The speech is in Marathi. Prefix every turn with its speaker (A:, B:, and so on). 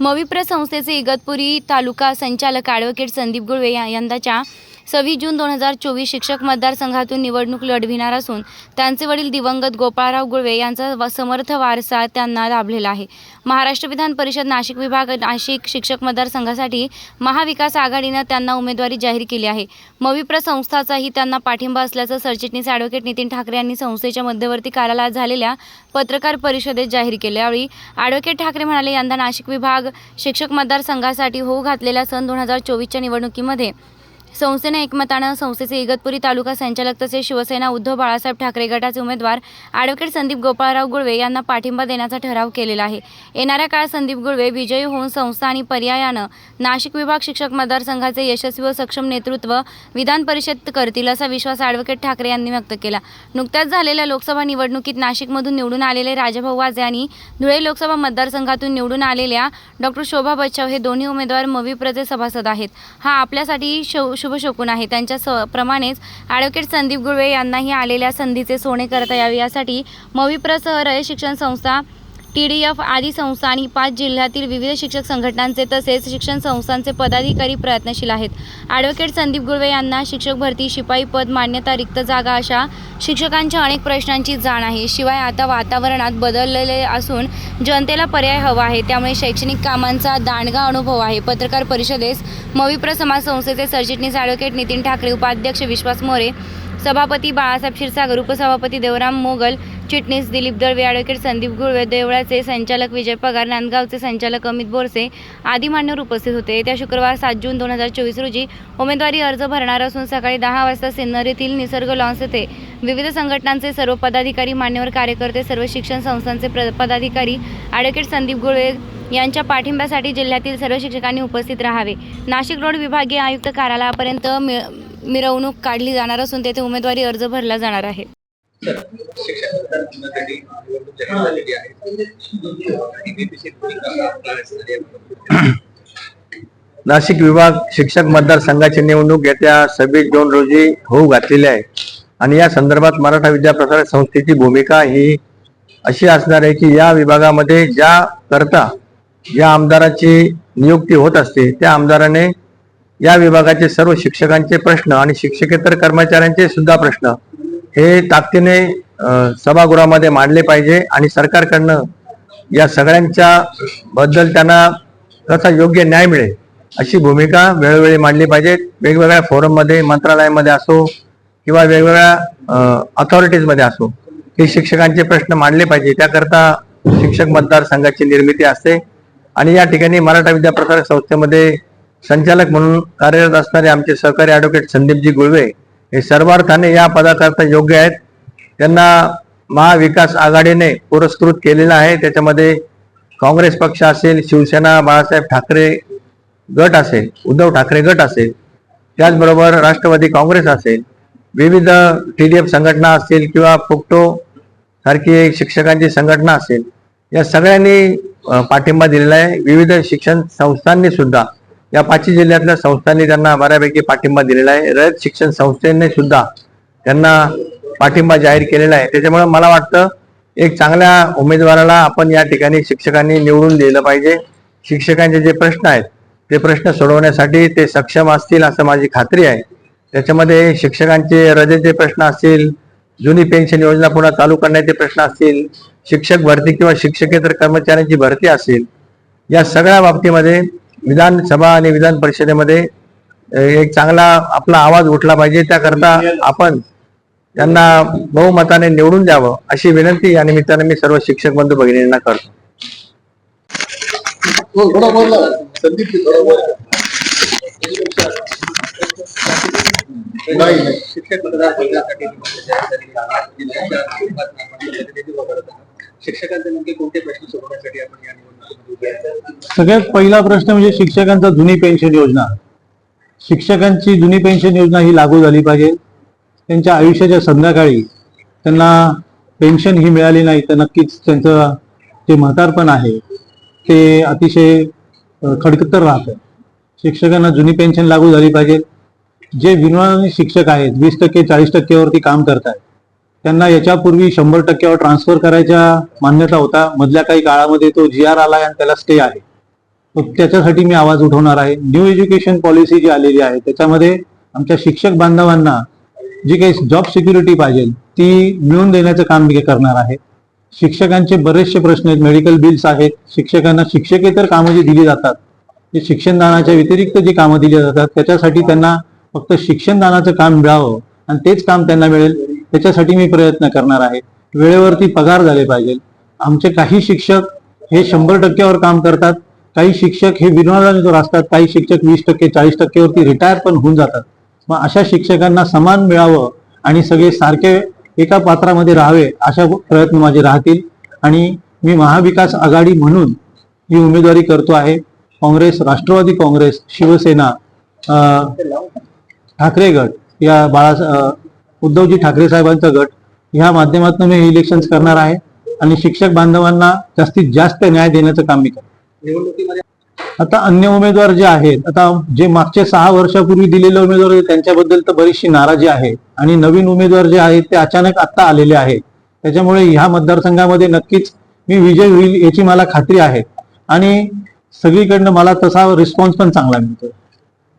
A: मविप्र संस्थेचे इगतपुरी तालुका संचालक ॲडव्होकेट संदीप गुळवे या यंदाच्या सव्वीस जून दोन हजार चोवीस शिक्षक मतदारसंघातून निवडणूक लढविणार असून त्यांचे वडील दिवंगत गोपाळराव गुळवे यांचा व- समर्थ वारसा त्यांना लाभलेला आहे. महाराष्ट्र विधान परिषद नाशिक विभाग नाशिक शिक्षक मतदारसंघासाठी महाविकास आघाडीनं त्यांना उमेदवारी जाहीर केली आहे. मविप्र संस्थाचाही त्यांना पाठिंबा असल्याचं सरचिटणीस ॲडव्होकेट नितीन ठाकरे यांनी संस्थेच्या मध्यवर्ती कार्यालयात झालेल्या पत्रकार परिषदेत जाहीर केले. यावेळी ॲडव्होकेट ठाकरे म्हणाले यंदा नाशिक विभाग शिक्षक मतदारसंघासाठी होऊ घातलेल्या सन दोन हजार चोवीसच्या निवडणुकीमध्ये संस्थेने एकमतानं संस्थेचे इगतपुरी तालुका संचालक तसेच शिवसेना उद्धव बाळासाहेब ठाकरे गटाचे उमेदवार ॲडव्होकेट संदीप गोपाळराव गुळवे यांना पाठिंबा देण्याचा ठराव केलेला आहे. येणाऱ्या काळात संदीप गुळवे विजयी होऊन संस्था आणि पर्यायानं नाशिक विभाग शिक्षक मतदारसंघाचे यशस्वी व सक्षम नेतृत्व विधान परिषद करतील असा विश्वास ॲडव्होकेट ठाकरे यांनी व्यक्त केला. नुकत्याच झालेल्या लोकसभा निवडणुकीत नाशिकमधून निवडून आलेले राजाभाऊ वाजे आणि धुळे लोकसभा मतदारसंघातून निवडून आलेल्या डॉक्टर शोभा बच्चाव हे दोन्ही उमेदवार मविप्रचे सभासद आहेत. हा आपल्यासाठी शौ शुभशकुन आहे. त्यांच्या स प्रमाणेच ॲडव्होकेट संदीप गुळवे यांनाही आलेल्या संधीचे सोने करता यावे. यासाठी मविप्रसह रय शिक्षण संस्था टी डी एफ आदी संस्था आणि पाच जिल्ह्यातील विविध शिक्षक संघटनांचे तसेच शिक्षण संस्थांचे पदाधिकारी प्रयत्नशील आहेत. ॲडव्होकेट संदीप गुळवे यांना शिक्षक भरती शिपाई पद मान्यता रिक्त जागा अशा शिक्षकांच्या अनेक प्रश्नांची जाण आहे. शिवाय आता वातावरणात बदललेले असून जनतेला पर्याय हवा आहे. त्यामुळे शैक्षणिक कामांचा दांडगा अनुभव आहे. पत्रकार परिषदेस मविप्र समाज संस्थेचे सरचिटणीस ॲडव्होकेट नितीन ठाकरे उपाध्यक्ष विश्वास मोरे सभापती बाळासाहेब क्षीरसागर उपसभापती देवराम मोगल चिटणीस दिलीप दळवे ॲडव्होकेट संदीप गुळवे देवळाचे संचालक विजय पगार नांदगावचे संचालक अमित बोरसे आदी मान्यवर उपस्थित होते. येत्या शुक्रवार सात जून दोन हजार चोवीस रोजी उमेदवारी अर्ज भरणार असून सकाळी दहा वाजता सिन्नर येथील निसर्ग लॉन्स येथे विविध संघटनांचे सर्व पदाधिकारी मान्यवर कार्यकर्ते सर्व शिक्षण संस्थांचे प्र पदाधिकारी ॲडव्होकेट संदीप गुळवे यांच्या पाठिंब्यासाठी जिल्ह्यातील सर्व शिक्षकांनी उपस्थित राहावे. नाशिक रोड विभागीय आयुक्त कार्यालयापर्यंत मि मिरवणूक काढली जाणार असून तेथे उमेदवारी अर्ज भरला जाणार आहे.
B: शिक्षण निवडणूक जाहीर झालेली आहे.
C: नाशिक विभाग शिक्षक मतदारसंघाची निवडणूक येत्या सव्वीस जून रोजी होऊ घातलेली आहे. आणि या संदर्भात मराठा विद्याप्रसार संस्थेची भूमिका ही अशी असणार आहे की या विभागामध्ये ज्या करता या आमदाराची नियुक्ती होत असते त्या आमदाराने या विभागाचे सर्व शिक्षकांचे प्रश्न आणि शिक्षकेतर कर्मचाऱ्यांचे सुद्धा प्रश्न हे ताकदीने सभागृहामध्ये मांडले पाहिजे आणि सरकारकडनं या सगळ्यांच्या बद्दल त्यांना कसा योग्य न्याय मिळेल अशी भूमिका वेळोवेळी मांडली पाहिजे. वेगवेगळ्या फोरममध्ये मंत्रालयामध्ये असो किंवा वेगवेगळ्या अथॉरिटीजमध्ये असो हे शिक्षकांचे प्रश्न मांडले पाहिजे. त्याकरता शिक्षक मतदारसंघाची निर्मिती असते आणि या ठिकाणी मराठा विद्याप्रसारक संस्थेमध्ये संचालक म्हणून कार्यरत असणारे आमचे सहकारी ॲडव्होकेट संदीपजी गुळवे हे सर्वार्थाने या पदाकरता योग्य आहेत. त्यांना महाविकास आघाडीने पुरस्कृत केलेला आहे. त्याच्यामध्ये काँग्रेस पक्ष असेल शिवसेना बाळासाहेब ठाकरे गट असेल उद्धव ठाकरे गट असेल त्याचबरोबर राष्ट्रवादी काँग्रेस असेल विविध टी डी एफ संघटना असतील किंवा फुकटो सारखी शिक्षकांची संघटना असेल या सगळ्यांनी पाठिंबा दिलेला आहे. विविध शिक्षण संस्थांनी सुद्धा या पाचही जिल्ह्यातल्या संस्थांनी त्यांना बऱ्यापैकी पाठिंबा दिलेला आहे. रयत शिक्षण संस्थेने सुद्धा त्यांना पाठिंबा जाहीर केलेला आहे. त्याच्यामुळे मला वाटतं एक चांगल्या उमेदवाराला आपण या ठिकाणी शिक्षकांनी निवडून दिलं पाहिजे. शिक्षकांचे जे प्रश्न आहेत ते प्रश्न सोडवण्यासाठी ते सक्षम असतील असं माझी खात्री आहे. त्याच्यामध्ये शिक्षकांचे रजेचे प्रश्न असतील जुनी पेन्शन योजना पुन्हा चालू करण्याचे प्रश्न असतील शिक्षक भरती किंवा शिक्षकेतर कर्मचाऱ्यांची भरती असेल या सगळ्या बाबतीमध्ये विधानसभा आणि विधान परिषदेमध्ये एक चांगला आपला आवाज उठला पाहिजे. त्याकरता आपण त्यांना बहुमताने निवडून द्यावं अशी विनंती या निमित्ताने मी सर्व शिक्षक बंधू भगिनींना करतो.
B: शिक्षक शिक्षकांचे नेमके कोणते प्रश्न सोडवण्यासाठी आपण या निवडणुकीमध्ये
D: सगळ्यात पहिला प्रश्न म्हणजे शिक्षकांचा जुनी पेन्शन योजना. शिक्षकांची जुनी पेन्शन योजना ही लागू झाली पाहिजे. त्यांच्या आयुष्याच्या संध्याकाळी त्यांना पेन्शन ही मिळाली नाही तर नक्कीच त्यांचं जे म्हातारपण आहे ते अतिशय खडकतर राहतं. शिक्षकांना जुनी पेन्शन लागू झाली पाहिजे. जे विनवानी शिक्षक आहेत वीस टक्के चाळीस टक्केवरती काम करत आहेत त्यांना याच्यापूर्वी शंभर टक्क्यावर ट्रान्सफर करायच्या मान्यता होता. मधल्या काही काळामध्ये तो जी आर आला आणि त्याला स्टे आहे. त्याच्यासाठी मी आवाज उठवणार आहे. न्यू एज्युकेशन पॉलिसी जी आलेली आहे त्याच्यामध्ये आमच्या शिक्षक बांधवांना जी काही जॉब सिक्युरिटी पाहिजे ती मिळवून देण्याचं काम मी करणार आहे. शिक्षकांचे बरेचसे प्रश्न आहेत. मेडिकल बिल्स आहेत. शिक्षकांना शिक्षकेतर कामं जी दिली जातात जे शिक्षणदानाच्या व्यतिरिक्त जी कामं दिली जातात त्याच्यासाठी त्यांना फक्त शिक्षणदानाचं काम मिळावं आणि तेच काम त्यांना मिळेल. त्याच्यासाठी मी प्रयत्न करणार आहे. वेळेवरती पगार झाले पाहिजे. आमचे काही शिक्षक हे शंभर टक्क्यावर काम करतात. काही शिक्षक हे विनोदाने असतात काही शिक्षक वीस टक्के चाळीस टक्केवरती रिटायर पण होऊन जातात. मग अशा शिक्षकांना समान मिळावं आणि सगळे सारखे एका पात्रामध्ये राहावे अशा प्रयत्न माझे राहतील. आणि मी महाविकास आघाडी म्हणून ही उमेदवारी करतो आहे. काँग्रेस राष्ट्रवादी काँग्रेस शिवसेना ठाकरेगड ठाकरे गट या बाळा उद्धवजी ठाकरे साहेबांचा गट. ह्या माध्यमातून मी इलेक्शन करणार आहे आणि शिक्षक बांधवांना जास्तीत जास्त न्याय देण्याचं काम मी करतो आता अन्य उमेदवार जे आहेत आता जे मागचे सहा वर्षापूर्वी दिलेले उमेदवार होते त्यांच्याबद्दल तर बरीचशी नाराजी आहे. आणि नवीन उमेदवार जे आहेत ते अचानक आत्ता आलेले आहेत. त्याच्यामुळे ह्या मतदारसंघामध्ये नक्कीच मी विजय होईल याची मला खात्री आहे. आणि सगळीकडनं मला तसा रिस्पॉन्स पण चांगला मिळतो